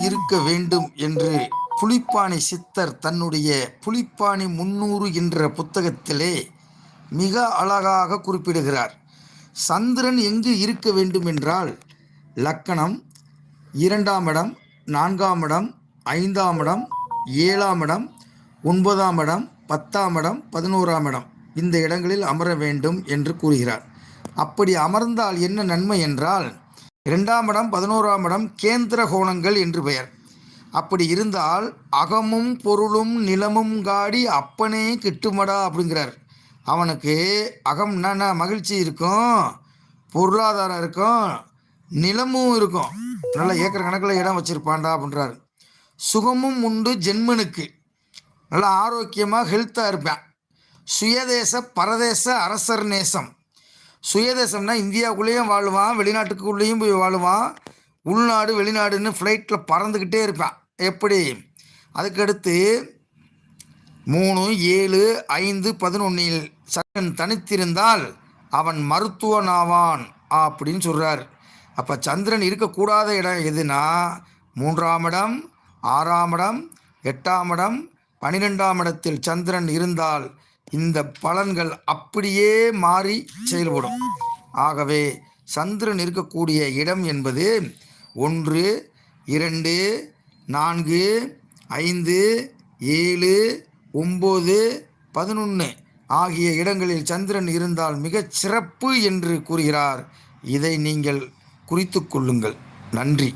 இருக்க வேண்டும் என்று புலிப்பாணி சித்தர் தன்னுடைய புலிப்பாணி முன்னூறு என்ற புத்தகத்திலே மிக அழகாக குறிப்பிடுகிறார். சந்திரன் எங்கு இருக்க வேண்டும் என்றால் லக்கணம் இரண்டாம் இடம் நான்காம் இடம் ஐந்தாம் இடம் ஏழாம் இடம் ஒன்பதாம் இடம் பத்தாம் இடம் பதினோராம் இடம். இந்த இடங்களில் அமர வேண்டும் என்று கூறுகிறார். அப்படி அமர்ந்தால் என்ன நன்மை என்றால் இரண்டாம் இடம் பதினோராம் இடம் கேந்திர கோணங்கள் என்று பெயர். அப்படி இருந்தால் அகமும் பொருளும் நிலமும் காடி அப்பனே கிட்டுமடா அப்படிங்கிறார். அவனுக்கு அகம் என்னென்ன மகிழ்ச்சி இருக்கும் பொருளாதாரம் இருக்கும் நிலமும் இருக்கும். நல்ல ஏக்கர் கணக்கில் இடம் வச்சிருப்பான்டா அப்படின்றாரு. சுகமும் உண்டு ஜென்மனுக்கு. நல்லா ஆரோக்கியமாக ஹெல்த்தாக இருப்பேன். சுயதேச பரதேச அரசர் நேசம். சுயதேசம்னா இந்தியாவுக்குள்ளேயும் வாழுவான் வெளிநாட்டுக்குள்ளேயும் போய் வாழுவான். உள்நாடு வெளிநாடுன்னு ஃப்ளைட்டில் பறந்துக்கிட்டே இருப்பான். எப்படி? அதுக்கடுத்து மூணு ஏழு ஐந்து பதினொன்னில் சந்திரன் தனித்திருந்தால் அவன் மருத்துவனாவான் அப்படின்னு சொல்கிறார் அப்போ சந்திரன் இருக்கக்கூடாத இடம் எதுனா மூன்றாம் இடம் ஆறாம் இடம் எட்டாம் இடம் பனிரெண்டாம் இடத்தில் சந்திரன் இருந்தால் இந்த பலன்கள் அப்படியே மாறி செயல்படும். ஆகவே சந்திரன் இருக்கக்கூடிய இடம் என்பது ஒன்று இரண்டு நான்கு ஐந்து ஏழு ஒம்பது பதினொன்று ஆகிய இடங்களில் சந்திரன் இருந்தால் மிகச் சிறப்பு என்று கூறுகிறார். இதை நீங்கள் குறித்து கொள்ளுங்கள். நன்றி.